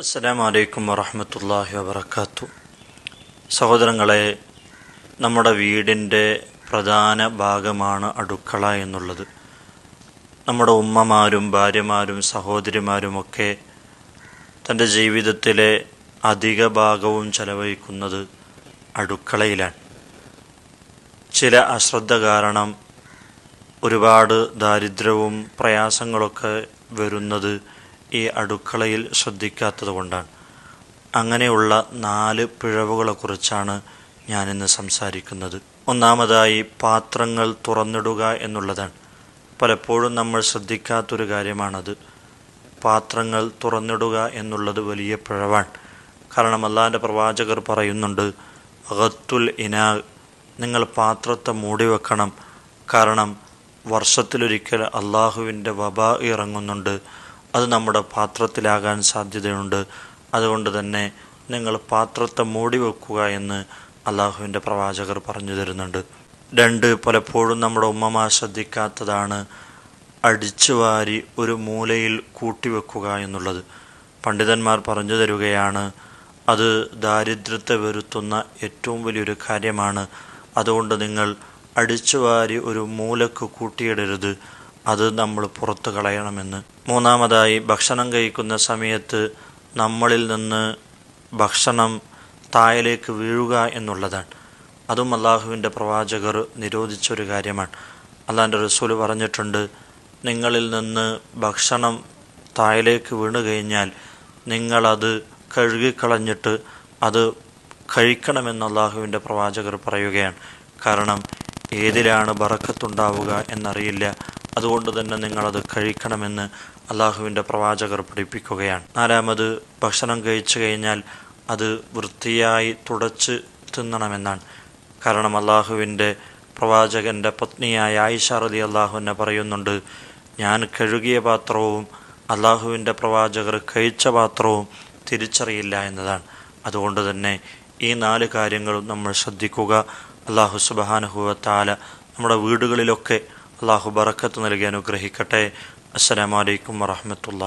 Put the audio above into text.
അസ്സലാമു വലൈക്കും വറഹമത്തല്ലാഹി വബർക്കാത്തു സഹോദരങ്ങളെ നമ്മുടെ വീടിന്റെ പ്രധാന ഭാഗമാണ് അടുക്കള എന്നുള്ളത്. നമ്മുടെ ഉമ്മമാരും ഭാര്യമാരും സഹോദരിമാരുമൊക്കെ തന്റെ ജീവിതത്തിലെ അധിക ഭാഗവും ചെലവഴിക്കുന്നത് അടുക്കളയിലാണ്. ചില അശ്രദ്ധ കാരണം ഒരുപാട് ദാരിദ്ര്യവും പ്രയാസങ്ങളൊക്കെ വരുന്നത് ഈ അടുക്കളയിൽ ശ്രദ്ധിക്കാത്തത് കൊണ്ടാണ്. അങ്ങനെയുള്ള നാല് പിഴവുകളെക്കുറിച്ചാണ് ഞാനിന്ന് സംസാരിക്കുന്നത്. ഒന്നാമതായി പാത്രങ്ങൾ തുറന്നിടുക എന്നുള്ളതാണ്. പലപ്പോഴും നമ്മൾ ശ്രദ്ധിക്കാത്തൊരു കാര്യമാണത്. പാത്രങ്ങൾ തുറന്നിടുക എന്നുള്ളത് വലിയ പിഴവാണ്. കാരണം അള്ളാഹിന്റെ പ്രവാചകർ പറയുന്നുണ്ട് അകത്തുൽ ഇനാ നിങ്ങൾ പാത്രത്തെ മൂടി വെക്കണം കാരണം വർഷത്തിലൊരിക്കൽ അള്ളാഹുവിന്റെ വബ ഇറങ്ങുന്നുണ്ട്. അത് നമ്മുടെ പാത്രത്തിലാകാൻ സാധ്യതയുണ്ട്. അതുകൊണ്ട് തന്നെ നിങ്ങൾ പാത്രത്തെ മൂടി വെക്കുക എന്ന് അള്ളാഹുവിന്റെ പ്രവാചകർ പറഞ്ഞു തരുന്നുണ്ട്. രണ്ട് പലപ്പോഴും നമ്മുടെ ഉമ്മമാർ ശ്രദ്ധിക്കാത്തതാണ് അടിച്ചു വാരി ഒരു മൂലയിൽ കൂട്ടിവെക്കുക എന്നുള്ളത്. പണ്ഡിതന്മാർ പറഞ്ഞു തരുകയാണ് അത് ദാരിദ്ര്യത്തെ വരുത്തുന്ന ഏറ്റവും വലിയൊരു കാര്യമാണ്. അതുകൊണ്ട് നിങ്ങൾ അടിച്ചു വാരി ഒരു മൂലക്ക് കൂട്ടിയിടരുത്. അത് നമ്മൾ പുറത്തു കളയണമെന്ന്. മൂന്നാമതായി ഭക്ഷണം കഴിക്കുന്ന സമയത്ത് നമ്മളിൽ നിന്ന് ഭക്ഷണം തായലേക്ക് വീഴുക എന്നുള്ളതാണ്. അതും അള്ളാഹുവിന്റെ പ്രവാചകർ നിരോധിച്ചൊരു കാര്യമാണ്. അള്ളാന്റെ റസൂൽ പറഞ്ഞിട്ടുണ്ട് നിങ്ങളിൽ നിന്ന് ഭക്ഷണം തായലേക്ക് വീണു കഴിഞ്ഞാൽ നിങ്ങളത് കഴുകിക്കളഞ്ഞിട്ട് അത് കഴിക്കണമെന്ന് അള്ളാഹുവിന്റെ പ്രവാചകർ പറയുകയാണ്. കാരണം ഏതിലാണ് ബറക്കത്തുണ്ടാവുക എന്നറിയില്ല. അതുകൊണ്ട് തന്നെ നിങ്ങളത് കഴിക്കണമെന്ന് അള്ളാഹുവിന്റെ പ്രവാചകർ പഠിപ്പിക്കുകയാണ്. നാലാമത് ഭക്ഷണം കഴിച്ചു കഴിഞ്ഞാൽ അത് വൃത്തിയായി തുടച്ച് തിന്നണമെന്നാണ്. കാരണം അള്ളാഹുവിന്റെ പ്രവാചകന്റെ പത്നിയായ ആയിഷ റലി അള്ളാഹുവിനെ പറയുന്നുണ്ട് ഞാൻ കഴുകിയ പാത്രവും അള്ളാഹുവിന്റെ പ്രവാചകർ കഴിച്ച പാത്രവും തിരിച്ചറിയില്ല എന്നതാണ്. അതുകൊണ്ട് തന്നെ ഈ നാല് കാര്യങ്ങളും നമ്മൾ ശ്രദ്ധിക്കുക. അള്ളാഹു സുബാനുഹുവത്താല നമ്മുടെ വീടുകളിലൊക്കെ അള്ളാഹു ബറക്കത്ത് നൽകി അനുഗ്രഹിക്കട്ടെ. അസ്സലാമലൈക്കും വറഹമത്തുള്ള